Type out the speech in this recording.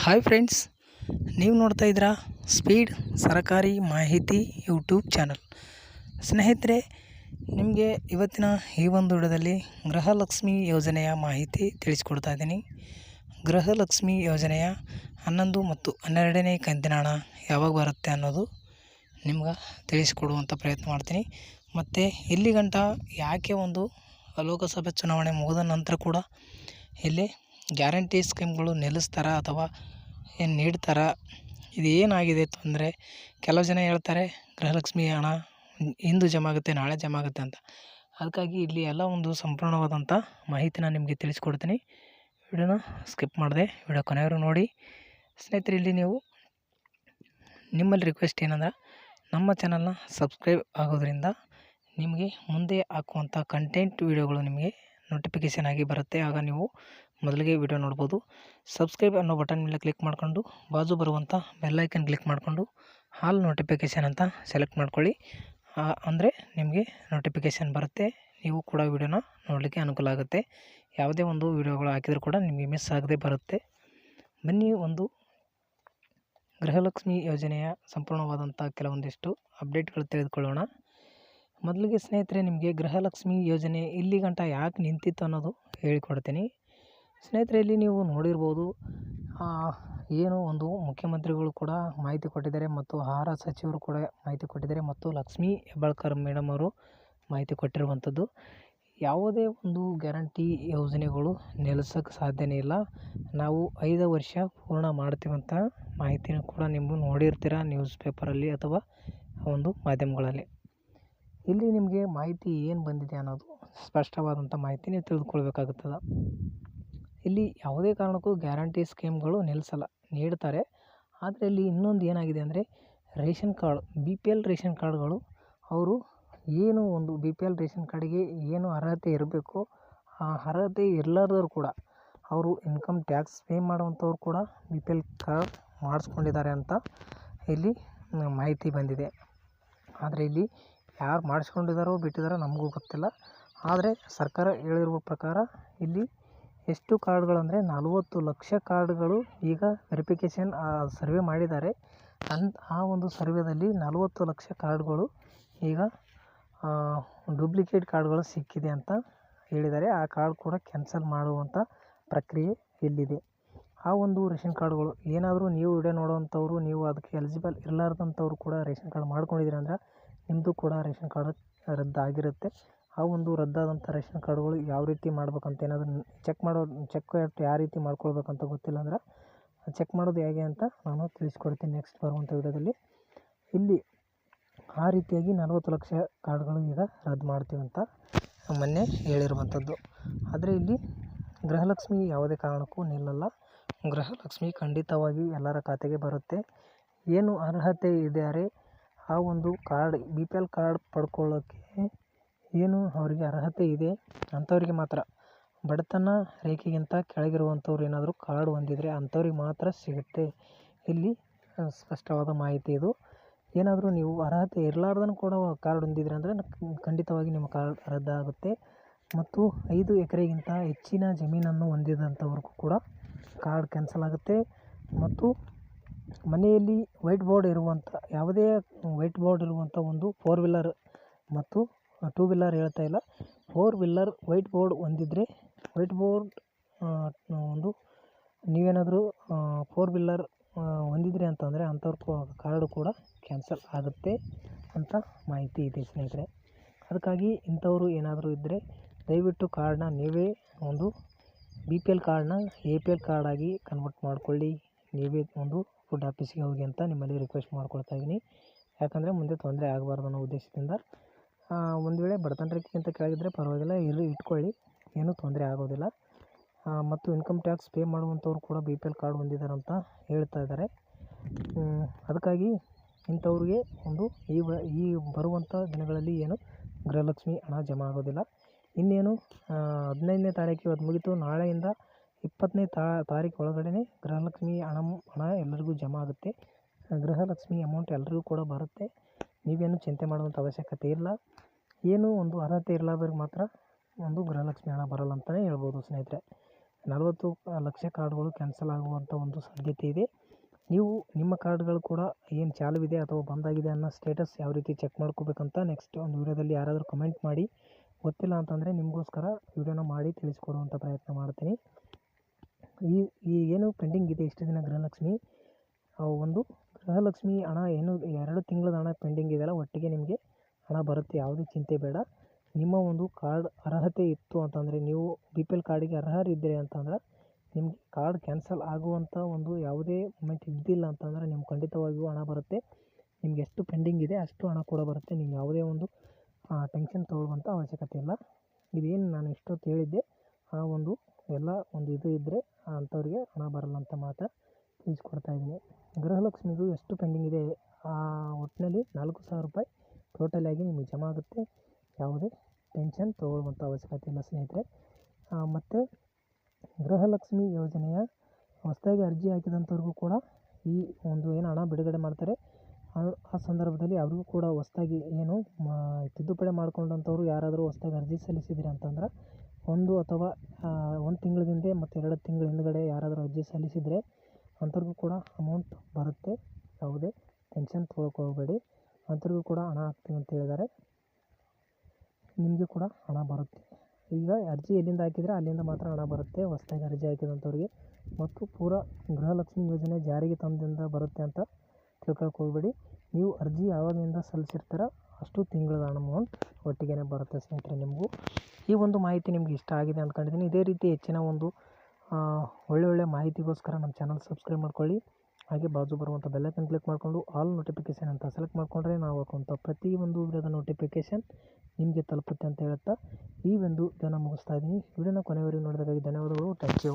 Hi friends ನೀವು ನೋಡ್ತಾ ಇದ್ದೀರಾ ಸ್ಪೀಡ್ ಸರಕಾರಿ ಮಾಹಿತಿ ಯೂಟ್ಯೂಬ್ ಚಾನಲ್ ಸ್ನೇಹಿತರೆ, ನಿಮಗೆ ಇವತ್ತಿನ ಈ ಒಂದು ವಿಡಿಯೋದಲ್ಲಿ ಗೃಹಲಕ್ಷ್ಮಿ ಯೋಜನೆಯ ಮಾಹಿತಿ ತಿಳಿಸ್ಕೊಡ್ತಾ ಇದ್ದೀನಿ. ಗೃಹಲಕ್ಷ್ಮಿ ಯೋಜನೆಯ ಹನ್ನೊಂದು ಮತ್ತು ಹನ್ನೆರಡನೇ ಕಂತಿನ ಹಣ ಯಾವಾಗ ಬರುತ್ತೆ ಅನ್ನೋದು ನಿಮ್ಗೆ ತಿಳಿಸ್ಕೊಡುವಂಥ ಪ್ರಯತ್ನ ಮಾಡ್ತೀನಿ. ಮತ್ತು ಇಲ್ಲಿ ಗಂಟ ಯಾಕೆ ಒಂದು ಲೋಕಸಭೆ ಚುನಾವಣೆ ಮುಗಿದ ನಂತರ ಕೂಡ ಇಲ್ಲಿ ಗ್ಯಾರಂಟಿ ಸ್ಕೀಮ್ಗಳು ನಿಲ್ಲಿಸ್ತಾರ ಅಥವಾ ಏನು ನೀಡ್ತಾರ? ಇದು ಏನಾಗಿದೆ ತೊಂದರೆ? ಕೆಲವು ಜನ ಹೇಳ್ತಾರೆ, ಗೃಹಲಕ್ಷ್ಮಿ ಹಣ ಇಂದು ಜಮಾ ಆಗುತ್ತೆ ನಾಳೆ ಜಮಾ ಆಗುತ್ತೆ ಅಂತ. ಅದಕ್ಕಾಗಿ ಇಲ್ಲಿ ಎಲ್ಲ ಒಂದು ಸಂಪೂರ್ಣವಾದಂಥ ಮಾಹಿತಿನ ನಿಮಗೆ ತಿಳಿಸ್ಕೊಡ್ತೀನಿ. ವಿಡಿಯೋನ ಸ್ಕಿಪ್ ಮಾಡಿದೆ, ವಿಡಿಯೋ ಕೊನೆಯವರು ನೋಡಿ. ಸ್ನೇಹಿತರೆ, ಇಲ್ಲಿ ನೀವು ನಿಮ್ಮಲ್ಲಿ ರಿಕ್ವೆಸ್ಟ್ ಏನಂದ್ರೆ, ನಮ್ಮ ಚಾನಲ್ನ ಸಬ್ಸ್ಕ್ರೈಬ್ ಆಗೋದ್ರಿಂದ ನಿಮಗೆ ಮುಂದೆ ಹಾಕುವಂಥ ಕಂಟೆಂಟ್ ವೀಡಿಯೋಗಳು ನಿಮಗೆ ನೋಟಿಫಿಕೇಷನ್ ಆಗಿ ಬರುತ್ತೆ. ಆಗ ನೀವು ಮೊದಲಿಗೆ ವಿಡಿಯೋ ನೋಡ್ಬೋದು. ಸಬ್ಸ್ಕ್ರೈಬ್ ಅನ್ನೋ ಬಟನ್ ಮೇಲೆ ಕ್ಲಿಕ್ ಮಾಡಿಕೊಂಡು, ಬಾಜು ಬರುವಂಥ ಬೆಲ್ಲೈಕನ್ ಕ್ಲಿಕ್ ಮಾಡಿಕೊಂಡು, ಹಾಲ್ ನೋಟಿಫಿಕೇಷನ್ ಅಂತ ಸೆಲೆಕ್ಟ್ ಮಾಡ್ಕೊಳ್ಳಿ. ಅಂದರೆ ನಿಮಗೆ ನೋಟಿಫಿಕೇಷನ್ ಬರುತ್ತೆ. ನೀವು ಕೂಡ ವಿಡಿಯೋನ ನೋಡಲಿಕ್ಕೆ ಅನುಕೂಲ ಆಗುತ್ತೆ. ಯಾವುದೇ ಒಂದು ವಿಡಿಯೋಗಳು ಹಾಕಿದರೂ ಕೂಡ ನಿಮಗೆ ಮಿಸ್ ಆಗದೆ ಬರುತ್ತೆ. ಬನ್ನಿ ಒಂದು ಗೃಹಲಕ್ಷ್ಮಿ ಯೋಜನೆಯ ಸಂಪೂರ್ಣವಾದಂಥ ಕೆಲವೊಂದಿಷ್ಟು ಅಪ್ಡೇಟ್ಗಳು ತಿಳಿದುಕೊಳ್ಳೋಣ. ಮೊದಲಿಗೆ ಸ್ನೇಹಿತರೆ, ನಿಮಗೆ ಗೃಹಲಕ್ಷ್ಮಿ ಯೋಜನೆ ಇಲ್ಲಿಗಂಟ ಯಾಕೆ ನಿಂತಿತ್ತು ಅನ್ನೋದು ಹೇಳಿಕೊಡ್ತೀನಿ. ಸ್ನೇಹಿತರೆ ಇಲ್ಲಿ ನೀವು ನೋಡಿರ್ಬೋದು ಏನು ಒಂದು ಮುಖ್ಯಮಂತ್ರಿಗಳು ಕೂಡ ಮಾಹಿತಿ ಕೊಟ್ಟಿದ್ದಾರೆ ಮತ್ತು ಆಹಾರ ಸಚಿವರು ಕೂಡ ಮಾಹಿತಿ ಕೊಟ್ಟಿದ್ದಾರೆ ಮತ್ತು ಲಕ್ಷ್ಮೀ ಹೆಬ್ಬಾಳ್ಕರ್ ಮೇಡಮ್ ಅವರು ಮಾಹಿತಿ ಕೊಟ್ಟಿರುವಂಥದ್ದು. ಯಾವುದೇ ಒಂದು ಗ್ಯಾರಂಟಿ ಯೋಜನೆಗಳು ನಿಲ್ಲಿಸೋಕ್ಕೆ ಸಾಧ್ಯನೇ ಇಲ್ಲ. ನಾವು ಐದು ವರ್ಷ ಪೂರ್ಣ ಮಾಡ್ತೀವಂತ ಮಾಹಿತಿನೂ ಕೂಡ ನೀವು ನೋಡಿರ್ತೀರ ನ್ಯೂಸ್ ಪೇಪರಲ್ಲಿ ಅಥವಾ ಒಂದು ಮಾಧ್ಯಮಗಳಲ್ಲಿ. ಇಲ್ಲಿ ನಿಮಗೆ ಮಾಹಿತಿ ಏನು ಬಂದಿದೆ ಅನ್ನೋದು ಸ್ಪಷ್ಟವಾದಂಥ ಮಾಹಿತಿ ನೀವು ತಿಳಿದುಕೊಳ್ಬೇಕಾಗುತ್ತದೆ. ಇಲ್ಲಿ ಯಾವುದೇ ಕಾರಣಕ್ಕೂ ಗ್ಯಾರಂಟಿ ಸ್ಕೀಮ್ಗಳು ನಿಲ್ಲಿಸಲ್ಲ ನೀಡ್ತಾರೆ. ಆದರೆ ಇಲ್ಲಿ ಇನ್ನೊಂದು ಏನಾಗಿದೆ ಅಂದರೆ, ration card, B P L ration ಕಾರ್ಡ್ಗಳು, ಅವರು ಏನು ಒಂದು ಬಿ ಪಿ ಎಲ್ ರೇಷನ್ ಕಾರ್ಡಿಗೆ ಏನು ಅರ್ಹತೆ ಇರಬೇಕು, ಆ ಅರ್ಹತೆ ಇರಲಾರ್ದವ್ರು ಕೂಡ, ಅವರು ಇನ್ಕಮ್ ಟ್ಯಾಕ್ಸ್ ಪೇ ಮಾಡುವಂಥವ್ರು ಕೂಡ ಬಿ ಪಿ ಎಲ್ ಕಾರ್ಡ್ ಮಾಡಿಸ್ಕೊಂಡಿದ್ದಾರೆ ಅಂತ ಇಲ್ಲಿ ಮಾಹಿತಿ ಬಂದಿದೆ. ಆದರೆ ಇಲ್ಲಿ ಯಾರು ಮಾಡಿಸ್ಕೊಂಡಿದ್ದಾರೋ ಬಿಟ್ಟಿದ್ದಾರೋ ನಮಗೂ ಗೊತ್ತಿಲ್ಲ. ಆದರೆ ಸರ್ಕಾರ ಹೇಳಿರುವ ಪ್ರಕಾರ ಇಲ್ಲಿ ಎಷ್ಟು ಕಾರ್ಡ್ಗಳಂದರೆ ನಲವತ್ತು ಲಕ್ಷ ಕಾರ್ಡ್ಗಳು ಈಗ ವೆರಿಫಿಕೇಷನ್ ಸರ್ವೆ ಮಾಡಿದ್ದಾರೆ. ಅನ್, ಆ ಒಂದು ಸರ್ವೆದಲ್ಲಿ ನಲವತ್ತು ಲಕ್ಷ ಕಾರ್ಡ್ಗಳು ಈಗ ಡೂಪ್ಲಿಕೇಟ್ ಕಾರ್ಡ್ಗಳು ಸಿಕ್ಕಿದೆ ಅಂತ ಹೇಳಿದ್ದಾರೆ. ಆ ಕಾರ್ಡ್ ಕೂಡ ಕ್ಯಾನ್ಸಲ್ ಮಾಡುವಂಥ ಪ್ರಕ್ರಿಯೆ ಇಲ್ಲಿದೆ. ಆ ಒಂದು ರೇಷನ್ ಕಾರ್ಡ್ಗಳು ಏನಾದರೂ ನೀವು ವಿಡಿಯೋ ನೋಡುವಂಥವ್ರು, ನೀವು ಅದಕ್ಕೆ ಎಲಿಜಿಬಲ್ ಇರಲಾರ್ದಂಥವ್ರು ಕೂಡ ರೇಷನ್ ಕಾರ್ಡ್ ಮಾಡ್ಕೊಂಡಿದ್ದೀರಿ ಅಂದ್ರೆ ನಿಮ್ಮದು ಕೂಡ ರೇಷನ್ ಕಾರ್ಡ್ ರದ್ದಾಗಿರುತ್ತೆ. ಆ ಒಂದು ರದ್ದಾದಂಥ ರೇಷನ್ ಕಾರ್ಡ್ಗಳು ಯಾವ ರೀತಿ ಮಾಡ್ಬೇಕಂತ ಏನಾದರೂ ಚೆಕ್ ಮಾಡೋ, ಚೆಕ್ ಯಾವ ರೀತಿ ಮಾಡ್ಕೊಳ್ಬೇಕಂತ ಗೊತ್ತಿಲ್ಲ ಅಂದ್ರೆ ಚೆಕ್ ಮಾಡೋದು ಹೇಗೆ ಅಂತ ನಾನು ತಿಳಿಸ್ಕೊಡ್ತೀನಿ ನೆಕ್ಸ್ಟ್ ಬರುವಂಥ ವಿಡಿಯೋದಲ್ಲಿ. ಇಲ್ಲಿ ಆ ರೀತಿಯಾಗಿ ನಲವತ್ತು ಲಕ್ಷ ಕಾರ್ಡ್ಗಳು ಈಗ ರದ್ದು ಮಾಡ್ತೀವಿ ಅಂತ ಮೊನ್ನೆ ಹೇಳಿರುವಂಥದ್ದು. ಆದರೆ ಇಲ್ಲಿ ಗೃಹಲಕ್ಷ್ಮಿ ಯಾವುದೇ ಕಾರಣಕ್ಕೂ ನಿಲ್ಲಲ್ಲ. ಗೃಹಲಕ್ಷ್ಮಿ ಖಂಡಿತವಾಗಿ ಎಲ್ಲರ ಖಾತೆಗೆ ಬರುತ್ತೆ. ಏನು ಅರ್ಹತೆ ಇದ್ದಾರೆ ಆ ಒಂದು card, B P L card ಪಡ್ಕೊಳ್ಳೋಕ್ಕೆ ಏನು ಅವರಿಗೆ ಅರ್ಹತೆ ಇದೆ ಅಂಥವ್ರಿಗೆ ಮಾತ್ರ. ಬಡತನ ರೇಖೆಗಿಂತ ಕೆಳಗಿರುವಂಥವ್ರು ಏನಾದರೂ ಕಾರ್ಡ್ ಹೊಂದಿದರೆ ಅಂಥವ್ರಿಗೆ ಮಾತ್ರ ಸಿಗುತ್ತೆ. ಇಲ್ಲಿ ಸ್ಪಷ್ಟವಾದ ಮಾಹಿತಿ ಇದು. ಏನಾದರೂ ನೀವು ಅರ್ಹತೆ ಇರಲಾರ್ದನ್ನು ಕೂಡ ಕಾರ್ಡ್ ಹೊಂದಿದ್ರೆ ಅಂದರೆ ಖಂಡಿತವಾಗಿ ನಿಮ್ಮ ಕಾರ್ಡ್ ರದ್ದಾಗುತ್ತೆ. ಮತ್ತು ಐದು ಎಕರೆಗಿಂತ ಹೆಚ್ಚಿನ ಜಮೀನನ್ನು ಹೊಂದಿದಂಥವ್ರಿಗೂ ಕೂಡ ಕಾರ್ಡ್ ಕ್ಯಾನ್ಸಲ್ ಆಗುತ್ತೆ. ಮತ್ತು ಮನೆಯಲ್ಲಿ ವೈಟ್ ಬೋರ್ಡ್ ಇರುವಂಥ, ಯಾವುದೇ ವೈಟ್ ಬೋರ್ಡ್ ಇರುವಂಥ ಒಂದು ಫೋರ್ ವೀಲರ್ ಮತ್ತು ಟೂ ವೀಲರ್ ಹೇಳ್ತಾ ಇಲ್ಲ. ಫೋರ್ ವೀಲರ್ ವೈಟ್ ಬೋರ್ಡ್ ಹೊಂದಿದ್ರೆ ವೈಟ್ ಬೋರ್ಡ್ ಒಂದು ನೀವೇನಾದರೂ ಫೋರ್ ವೀಲರ್ ಹೊಂದಿದ್ರಿ ಅಂತಂದರೆ ಅಂಥವ್ರ ಕಾರ್ಡು ಕೂಡ ಕ್ಯಾನ್ಸಲ್ ಆಗುತ್ತೆ ಅಂತ ಮಾಹಿತಿ ಇದೆ ಸ್ನೇಹಿತರೆ. ಅದಕ್ಕಾಗಿ ಇಂಥವರು ಏನಾದರೂ ಇದ್ದರೆ ದಯವಿಟ್ಟು ಕಾರ್ಡನ್ನ ನೀವೇ ಒಂದು ಬಿ ಪಿ ಎಲ್ ಕಾರ್ಡನ್ನ ಎ ಪಿ ಎಲ್ ಕಾರ್ಡಾಗಿ ಕನ್ವರ್ಟ್ ಮಾಡ್ಕೊಳ್ಳಿ. ನೀವೇ ಒಂದು ಫುಡ್ ಆಫೀಸಿಗೆ ಹೋಗಿ ಅಂತ ನಿಮ್ಮಲ್ಲಿ ರಿಕ್ವೆಸ್ಟ್ ಮಾಡ್ಕೊಳ್ತಾ ಇದ್ದೀನಿ. ಯಾಕಂದರೆ ಮುಂದೆ ತೊಂದರೆ ಆಗಬಾರ್ದು ಅನ್ನೋ ಉದ್ದೇಶದಿಂದ ಒಂದು ವೇಳೆ ಅಂತ ಕೆಳಗಿದ್ದರೆ ಪರವಾಗಿಲ್ಲ ಇರಲಿ ಇಟ್ಕೊಳ್ಳಿ, ಏನೂ ತೊಂದರೆ ಆಗೋದಿಲ್ಲ. ಮತ್ತು ಇನ್ಕಮ್ ಟ್ಯಾಕ್ಸ್ ಪೇ ಮಾಡುವಂಥವ್ರು ಕೂಡ ಬಿ ಪಿ ಎಲ್ ಕಾರ್ಡ್ ಹೊಂದಿದ್ದಾರೆ ಅಂತ ಹೇಳ್ತಾ ಇದ್ದಾರೆ ಅದಕ್ಕಾಗಿ ಇಂಥವ್ರಿಗೆ ಒಂದು ಈ ಈ ಬರುವಂಥ ದಿನಗಳಲ್ಲಿ ಏನು ಗೃಹಲಕ್ಷ್ಮಿ ಹಣ ಜಮಾ ಆಗೋದಿಲ್ಲ. ಇನ್ನೇನು ಹದಿನೈದನೇ ತಾರೀಕು ಇವತ್ತು ಮುಗೀತು. ನಾಳೆಯಿಂದ ಇಪ್ಪತ್ತನೇ ತಾರೀಕು ಒಳಗಡೆ ಗೃಹಲಕ್ಷ್ಮಿ ಹಣ ಹಣ ಎಲ್ಲರಿಗೂ ಜಮಾ ಆಗುತ್ತೆ. ಗೃಹಲಕ್ಷ್ಮಿ ಅಮೌಂಟ್ ಎಲ್ಲರಿಗೂ ಕೂಡ ಬರುತ್ತೆ. ನೀವೇನು ಚಿಂತೆ ಮಾಡುವಂಥ ಅವಶ್ಯಕತೆ ಇಲ್ಲ. ಏನು ಒಂದು ಅರ್ಹತೆ ಇರಲಾರ್ದವ್ರಿಗೆ ಮಾತ್ರ ಒಂದು ಗೃಹಲಕ್ಷ್ಮಿ ಹಣ ಬರಲ್ಲ ಅಂತಲೇ ಹೇಳ್ಬೋದು ಸ್ನೇಹಿತರೆ. ನಲವತ್ತು ಲಕ್ಷ ಕಾರ್ಡ್ಗಳು ಕ್ಯಾನ್ಸಲ್ ಆಗುವಂಥ ಒಂದು ಸಾಧ್ಯತೆ ಇದೆ. ನೀವು ನಿಮ್ಮ ಕಾರ್ಡ್ಗಳು ಕೂಡ ಏನು ಚಾಲುವಿದೆ ಅಥವಾ ಬಂದಾಗಿದೆ ಅನ್ನೋ ಸ್ಟೇಟಸ್ ಯಾವ ರೀತಿ ಚೆಕ್ ಮಾಡ್ಕೋಬೇಕಂತ ನೆಕ್ಸ್ಟ್ ಒಂದು ವೀಡಿಯೋದಲ್ಲಿ ಯಾರಾದರೂ ಕಮೆಂಟ್ ಮಾಡಿ. ಗೊತ್ತಿಲ್ಲ ಅಂತಂದರೆ ನಿಮಗೋಸ್ಕರ ವೀಡಿಯೋನ ಮಾಡಿ ತಿಳಿಸ್ಕೊಡುವಂಥ ಪ್ರಯತ್ನ ಮಾಡ್ತೀನಿ. ಈ ಈ ಏನು ಪೆಂಡಿಂಗ್ ಇದೆ ಇಷ್ಟು ದಿನ ಗೃಹಲಕ್ಷ್ಮಿ ಒಂದು ಗೃಹಲಕ್ಷ್ಮಿ ಹಣ ಏನು ಎರಡು ತಿಂಗಳದ ಹಣ ಪೆಂಡಿಂಗ್ ಇದೆಯಲ್ಲ ಒಟ್ಟಿಗೆ ನಿಮಗೆ ಹಣ ಬರುತ್ತೆ, ಯಾವುದೇ ಚಿಂತೆ ಬೇಡ. ನಿಮ್ಮ ಒಂದು ಕಾರ್ಡ್ ಅರ್ಹತೆ ಇತ್ತು ಅಂತಂದರೆ, ನೀವು ಬಿ ಪಿ ಎಲ್ ಕಾರ್ಡಿಗೆ ಅರ್ಹರಿದ್ದೀರಿ ಅಂತಂದ್ರೆ, ನಿಮಗೆ ಕಾರ್ಡ್ ಕ್ಯಾನ್ಸಲ್ ಆಗುವಂಥ ಒಂದು ಯಾವುದೇ ಮೂಮೆಂಟ್ ಇದ್ದಿಲ್ಲ ಅಂತಂದರೆ, ನಿಮ್ಗೆ ಖಂಡಿತವಾಗಿಯೂ ಹಣ ಬರುತ್ತೆ. ನಿಮ್ಗೆ ಎಷ್ಟು ಪೆಂಡಿಂಗ್ ಇದೆ, ಅಷ್ಟು ಹಣ ಕೂಡ ಬರುತ್ತೆ. ನೀವು ಯಾವುದೇ ಒಂದು ಟೆನ್ಷನ್ ತೊಗೊಳ್ಳುವಂಥ ಅವಶ್ಯಕತೆ ಇಲ್ಲ. ಇದೇನು ನಾನು ಇಷ್ಟೊತ್ತು ಹೇಳಿದ್ದೆ. ಆ ಒಂದು ಎಲ್ಲ ಒಂದು ಇದು ಇದ್ದರೆ ಅಂಥವ್ರಿಗೆ ಹಣ ಬರಲ್ಲ ಅಂತ ಮಾತ್ರ ತಿಳಿಸ್ಕೊಡ್ತಾ ಇದ್ದೀನಿ. ಗೃಹಲಕ್ಷ್ಮಿದು ಎಷ್ಟು ಪೆಂಡಿಂಗ್ ಇದೆ? ಆ ಒಟ್ಟಿನಲ್ಲಿ ನಾಲ್ಕು ಸಾವಿರ ರೂಪಾಯಿ ಆಗಿ ನಿಮಗೆ ಜಮಾ ಆಗುತ್ತೆ. ಯಾವುದೇ ಟೆನ್ಷನ್ ತೊಗೊಳ್ಳುವಂಥ ಅವಶ್ಯಕತೆ ಇಲ್ಲ ಸ್ನೇಹಿತರೆ. ಮತ್ತು ಗೃಹಲಕ್ಷ್ಮಿ ಯೋಜನೆಯ ಹೊಸದಾಗಿ ಅರ್ಜಿ ಹಾಕಿದಂಥವ್ರಿಗೂ ಕೂಡ ಈ ಒಂದು ಏನು ಹಣ ಬಿಡುಗಡೆ ಮಾಡ್ತಾರೆ. ಆ- ಸಂದರ್ಭದಲ್ಲಿ ಅವ್ರಿಗೂ ಕೂಡ ಹೊಸದಾಗಿ ಏನು ತಿದ್ದುಪಡಿ ಮಾಡ್ಕೊಂಡಂಥವ್ರು ಯಾರಾದರೂ ಹೊಸದಾಗಿ ಅರ್ಜಿ ಸಲ್ಲಿಸಿದಿರಿ ಅಂತಂದ್ರೆ, ಒಂದು ಅಥವಾ ಒಂದು ತಿಂಗಳ ಹಿಂದೆ ಮತ್ತು ಎರಡು ತಿಂಗಳ ಹಿಂದ್ಗಡೆ ಯಾರಾದರೂ ಅರ್ಜಿ ಸಲ್ಲಿಸಿದರೆ ಅಂಥವ್ರಿಗೂ ಕೂಡ ಅಮೌಂಟ್ ಬರುತ್ತೆ. ಯಾವುದೇ ಟೆನ್ಷನ್ ತೊಗೊಳಕ್ಕೆ ಹೋಗಬೇಡಿ ಅಂಥವ್ರಿಗೂ ಕೂಡ ಹಣ ಹಾಕ್ತೀವಿ ಅಂತ ಹೇಳಿದ್ದಾರೆ. ನಿಮಗೆ ಕೂಡ ಹಣ ಬರುತ್ತೆ. ಈಗ ಅರ್ಜಿ ಎಲ್ಲಿಂದ ಹಾಕಿದರೆ ಅಲ್ಲಿಂದ ಮಾತ್ರ ಹಣ ಬರುತ್ತೆ. ಹೊಸ್ದಾಗಿ ಅರ್ಜಿ ಹಾಕಿದಂಥವ್ರಿಗೆ. ಮತ್ತು ಪೂರಾ ಗೃಹಲಕ್ಷ್ಮಿ ಯೋಜನೆ ಜಾರಿಗೆ ತಂದಿಂದ ಬರುತ್ತೆ ಅಂತ ತಿಳ್ಕೊಳಕ್ಕೆ ನೀವು ಅರ್ಜಿ ಯಾವಾಗಿಂದ ಸಲ್ಲಿಸಿರ್ತೀರ ಅಷ್ಟು ತಿಂಗಳ ಅಮೌಂಟ್ ಒಟ್ಟಿಗೆ ಬರುತ್ತೆ ಸ್ನೇಹಿತರೆ ನಿಮಗೂ. ಈ ಒಂದು ಮಾಹಿತಿ ನಿಮ್ಗೆ ಇಷ್ಟ ಆಗಿದೆ ಅಂದ್ಕೊಂಡಿದ್ದೀನಿ. ಇದೇ ರೀತಿ ಹೆಚ್ಚಿನ ಒಂದು ಒಳ್ಳೆ ಒಳ್ಳೆ ಮಾಹಿತಿಗೋಸ್ಕರ ನಮ್ಮ ಚಾನಲ್ ಸಬ್ಸ್ಕ್ರೈಬ್ ಮಾಡ್ಕೊಳ್ಳಿ. ಹಾಗೆ ಬಾಜು ಬರುವಂಥ ಬೆಲ್ಲೈಕನ್ ಕ್ಲಿಕ್ ಮಾಡಿಕೊಂಡು ಆಲ್ ನೋಟಿಫಿಕೇಷನ್ ಅಂತ ಸೆಲೆಕ್ಟ್ ಮಾಡಿಕೊಂಡ್ರೆ ನಾವು ಹಾಕುವಂಥ ಪ್ರತಿಯೊಂದು ವಿಡಿಯೋದ ನೋಟಿಫಿಕೇಷನ್ ನಿಮಗೆ ತಲುಪುತ್ತೆ ಅಂತ ಹೇಳುತ್ತಾ ಈ ಒಂದು ಇದನ್ನು ಮುಗಿಸ್ತಾ ಇದ್ದೀನಿ. ವಿಡಿಯೋನ ಕೊನೆವರೆಗೂ ನೋಡಿದಾಗಾಗಿ ಧನ್ಯವಾದಗಳು. Thank you